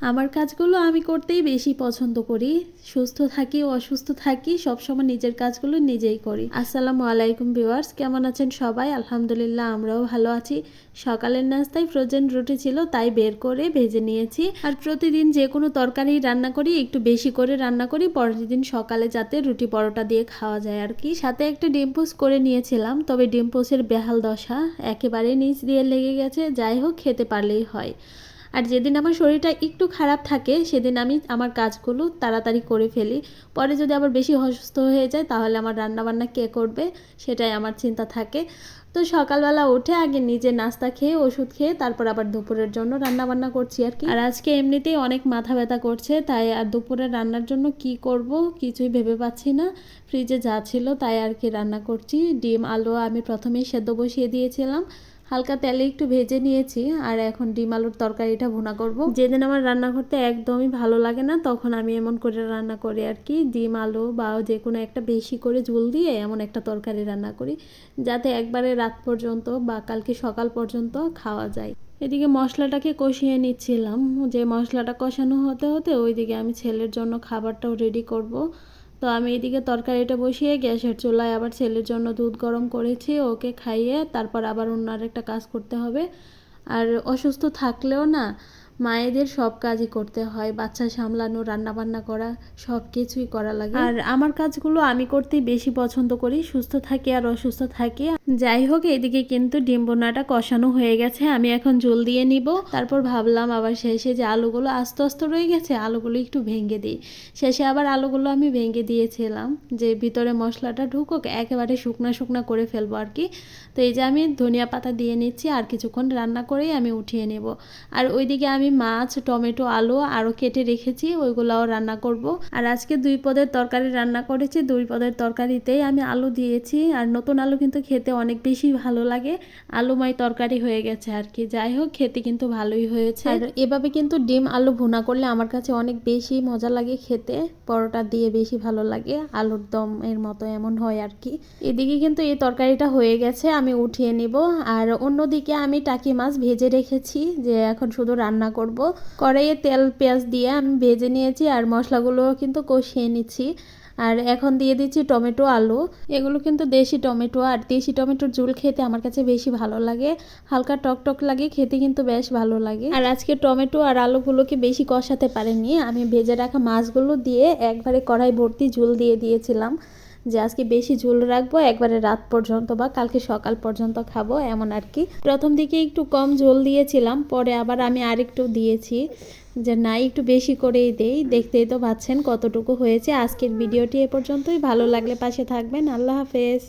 আমার কাজগুলো আমি করতেই বেশি পছন্দ করি। সুস্থ থাকি, অসুস্থ থাকি, সবসময় নিজের কাজগুলো নিজেই করি। আসসালামু আলাইকুম ভিউয়ার্স, কেমন আছেন সবাই? আলহামদুলিল্লাহ আমরাও ভালো আছি। সকালের নাস্তায় ফ্রোজেন রুটি ছিল, তাই বের করে ভেজে নিয়েছি। আর প্রতিদিন যে কোনো তরকারি রান্না করি, একটু বেশি করে রান্না করি, পরের দিন সকালে যাতে রুটি পরোটা দিয়ে খাওয়া যায় আর কি। সাথে একটা ডিম পোস্ট করে নিয়েছিলাম, তবে ডিম পোস্টের বেহাল দশা একেবারে নিচ দিয়ে লেগে গেছে, যাই হোক, খেতে পারলেই হয়। আর যেদিন আমার শরীরটা একটু খারাপ থাকে, সেদিন আমি আমার কাজগুলো তাড়াতাড়ি করে ফেলি। পরে যদি আবার বেশি অসুস্থ হয়ে যায়, তাহলে আমার রান্নাবান্না কে করবে, সেটাই আমার চিন্তা থাকে। তো সকালবেলা উঠে আগে নিজে নাস্তা খেয়ে, ওষুধ খেয়ে, তারপর আবার দুপুরের জন্য রান্না বান্না করছি আর কি। আর আজকে এমনিতেই অনেক মাথা ব্যথা করছে, তাই আর দুপুরে রান্নার জন্য কি করব, কিছুই ভেবে পাচ্ছি না। ফ্রিজে যা ছিল তাই আর কি রান্না করছি। ডিম, আলু আমি প্রথমেই সেদ্ধ বসিয়ে দিয়েছিলাম। হালকা তেলে একটু ভেজে নিয়েছি, আর এখন ডিম আলুর তরকারিটা ভুনা করব। যেদিন আমার রান্না করতে একদমই ভালো লাগে না, তখন আমি এমন করে রান্না করি আর কি। ডিম আলু বা যে কোনো একটা বেশি করে ঝোল দিয়ে এমন একটা তরকারি রান্না করি, যাতে একবারে রাত পর্যন্ত বা কালকে সকাল পর্যন্ত খাওয়া যায়। এদিকে মশলাটাকে কষিয়ে নিচ্ছিলাম। যে মশলাটা কষানো হতে হতে ওইদিকে আমি ছেলের জন্য খাবারটাও রেডি করব। তো আমি এদিকে তরকারিটা বসিয়ে গ্যাসের চুলায় আবার ছেলের জন্য দুধ গরম করেছি, ওকে খাইয়ে তারপর আবার অন্য একটা কাজ করতে হবে। আর অসুস্থ থাকলেও না, মায়েদের সব কাজই করতে হয়, বাচ্চা সামলানো রান্না বান্না করা, সব কিছুই করা লাগে। আর আমার কাজগুলো আমি করতেই বেশি পছন্দ করি, সুস্থ থাকি আর অসুস্থ থাকি। যাই হোক, এদিকে কিন্তু ডিম বোনাটা কষানো হয়ে গেছে। আমি এখন জল দিয়ে নিব। তারপর ভাবলাম আবার শেষে যে আলুগুলো আস্তে আস্তে রয়ে গেছে, আলুগুলো একটু ভেঙে দিই। শেষে আবার আলুগুলো আমি ভেঙে দিয়েছিলাম। যে ভিতরে মশলাটা ঢুকুক, একেবারে শুকনা শুকনা করে ফেলব আর কি। তো এই যে আমি ধনিয়া পাতা দিয়ে নিচ্ছি, আর কিছুক্ষণ রান্না করেই আমি উঠিয়ে নেব। আর ওইদিকে আমি মাছ, টমেটো, আলু আরও কেটে রেখেছি, ওইগুলোও রান্না করব। আর আজকে দুই পদের তরকারি রান্না করেছি। দুই পদের তরকারিতেই আমি আলু দিয়েছি। আর নতুন আলু কিন্তু খেতে অনেক বেশি ভালো লাগে। আলুময় তরকারি হয়ে গেছে আর কি। যাই হোক, খেতে কিন্তু ভালোই হয়েছে। আর এভাবে কিন্তু ডিম আলু ভুনা করলে আমার কাছে অনেক বেশি মজা লাগে খেতে। পরোটা দিয়ে বেশি ভালো লাগে। আলুর দম এর মতো এমন হয় আর কি। এদিকে কিন্তু এই তরকারিটা হয়ে গেছে, আমি উঠিয়ে নিব। আর অন্যদিকে আমি টাকি মাছ ভেজে রেখেছি, যে এখন শুধু রান্না করব। কড়াইয়ে তেল, পেঁয়াজ দিয়ে আমি ভেজে নিয়েছি আর মশলাগুলো কিন্তু কষিয়ে নিচ্ছি। আর এখন দিয়ে দিচ্ছি টমেটো, আলু। এগুলো কিন্তু দেশি টমেটো আর দেশি টমেটোর ঝুল খেতে আমার কাছে বেশি ভালো লাগে। হালকা টক টক লাগে, খেতে কিন্তু বেশ ভালো লাগে। আর আজকে টমেটো আর আলুগুলোকে বেশি কষাতে পারেনি। আমি ভেজে রাখা মাছগুলো দিয়ে একবারে কড়াই ভর্তি ঝুল দিয়ে দিয়েছিলাম। যে আজকে বেশি ঝোল রাখব, একবারে রাত পর্যন্ত বা কালকে সকাল পর্যন্ত খাব, এমন আর কি। প্রথম দিকে একটু কম ঝোল দিয়েছিলাম, পরে আবার আমি আরেকটু দিয়েছি যে না, একটু বেশি করেই দেই। দেখতেই তো পাচ্ছেন কতটুকু হয়েছে। আজকের ভিডিওটি এ পর্যন্তই। ভালো লাগলে পাশে থাকবেন। আল্লাহ হাফেজ।